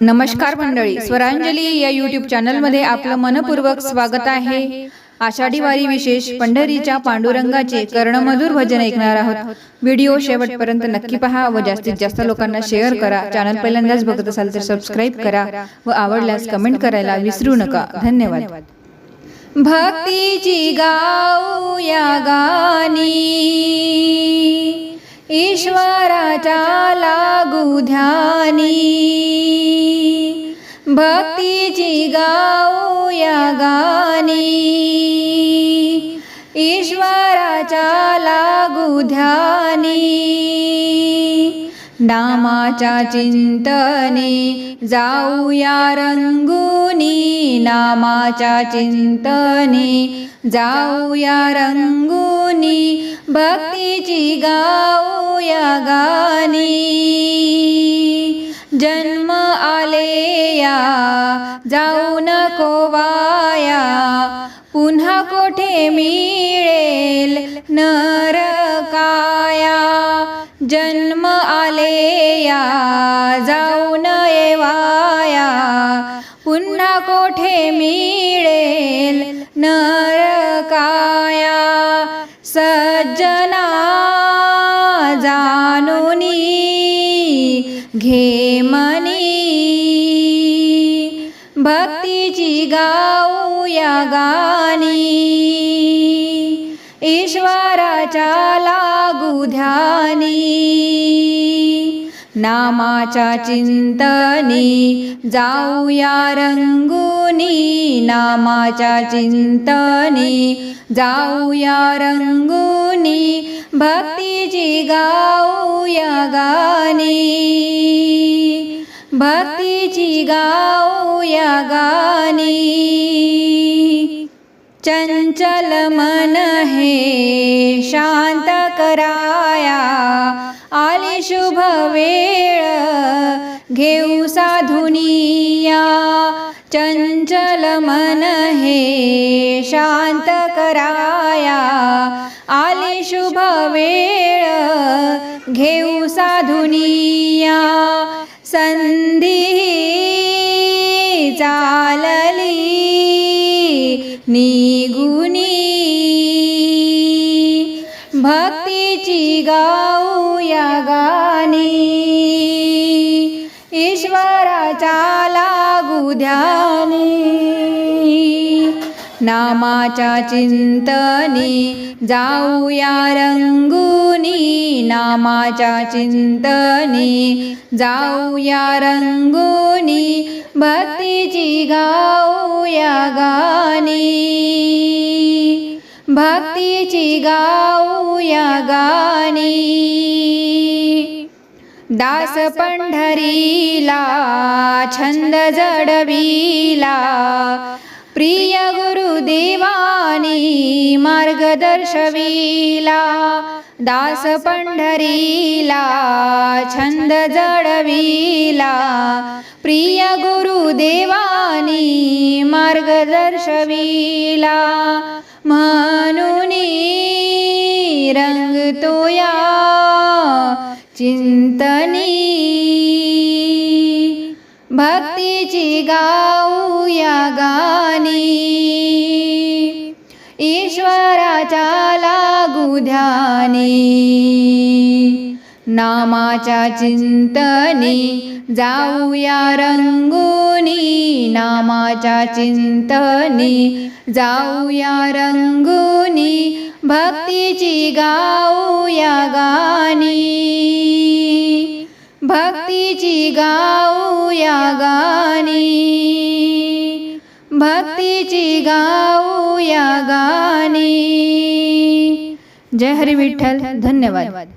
नमस्कार मंडळी स्वरांजली या युट्यूब चॅनलमध्ये आपलं मनपूर्वक स्वागत आहे. आषाढी वारी विशेष पंढरीच्या पांडुरंगाचे कर्णमधुर भजन ऐकणार आहोत. व्हिडिओ शेवटपर्यंत नक्की पहा व जास्तीत जास्त लोकांना शेअर करा. चॅनल पहिल्यांदाच बघत असाल तर सबस्क्राईब करा व आवडल्यास कमेंट करायला विसरू नका. धन्यवाद. भक्तीची गाऊ या गाणी. ईश्वराच्या लागू ध्यानी. भक्तीची गाऊया गाणी ईश्वराच्या लागू ध्यानी. नामाच्या चिंतने जाऊया रंगुनी नामाच्या चिंतने जाऊया रंगुनी भक्तीची गाऊया गाणी. जन्म आले या जाऊ नको वाया पुन्हा कोठे मिळेल नरकाया. जन्म या जाऊ नये वाया. पुन्हा कोठे मिळेल नरकाया? सज्जना जाणूनी घे मनी भक्तीची गाऊया गाणी. ईश्वराच्या लागू ध्यानी. नामाच्या चिंतनी. जाऊया रंगुनी नामाच्या चिंतनी. जाऊया रंगुनी भक्तीची गाऊया गाणी भक्तीची गाऊया गाणी चंचल मन हे शांत कराया. शुभ वेळ घेऊ साधुनिया चंचल मन हे शांत कराया. आली शुभ वेळ घेऊ साधुनिया संधी चालली निगुनी ची गाऊया गाणी. ईश्वराच्या लागू ध्यानी. नामाच्या चिंतनी जाऊया रंगुनी. नामाच्या चिंतनी जाऊया रंगुनी. भक्तीची गाऊया गाणी. भक्तीची गाऊया गाणी. दास पंढरीला छंद जडविला प्रिय गुरुदेवानी मार्ग दर्शविला दास पंढरीला छंद जडविला प्रिय गुरुदेवानी मार्ग दर्शविला म्हणून रंगतो चिंतनी. भक्तीची गाऊया गाणी. ईश्वराच्या लागू ध्यानी. नामाच्या चिंतनी जाऊया रंगुनी. नामाच्या चिंतनी जाऊया रंगुनी. भक्तीची गाऊया गाणी. भक्तीची गाऊया गाणी. भक्तीची गाऊया गाणी. जय हरी विठ्ठल धन्यवाद.